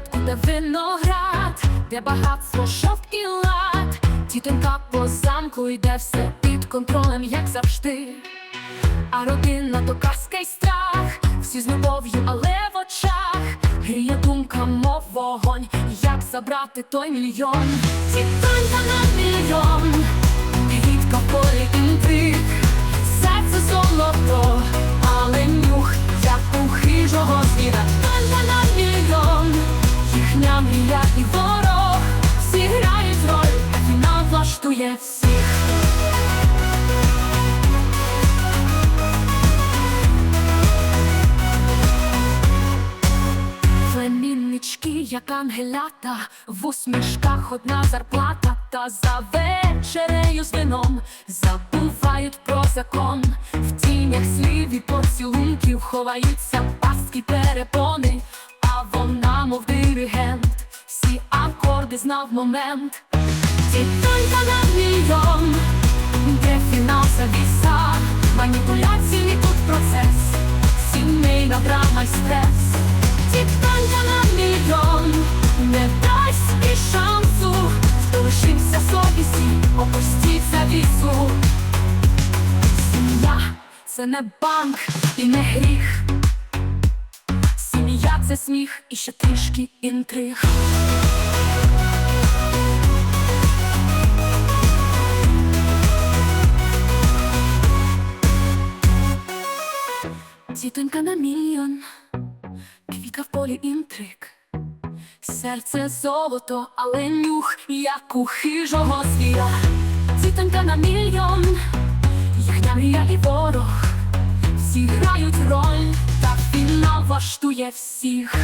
городку, де виноград, де багатство, шовк і лад. Тітонька по замку йде все під контролем, як завжди. А родина то казка й страх, всі з любов'ю, але в очах гріє думка, мов вогонь, як забрати той мільйон. Тітонька на мільйон, влаштує всіх. Племіннички, як ангелята, в усмішках одна зарплата, та за вечерею з вином забувають про закон. В тінях слів і поцілунків ховаються пастки перепони, а вона, мов диригент, всі акорди знав в момент. Тітонька на мільйон, де фінал завіса, маніпуляції тут процес, сімейна драма й стрес. Тітонька на мільйон, не дасть і шансу, хто лишився совісті, опустіть завісу. Сім'я це не банк і не гріх. Сім'я це сміх і ще трішки інтриг. Тітонька на мільйон, квітка в полі інтриг, серце золото, але нюх, як у хижого звіра. Дітонька на мільйон, їхня мрія і ворог, всі грають роль, та фінал влаштує всіх.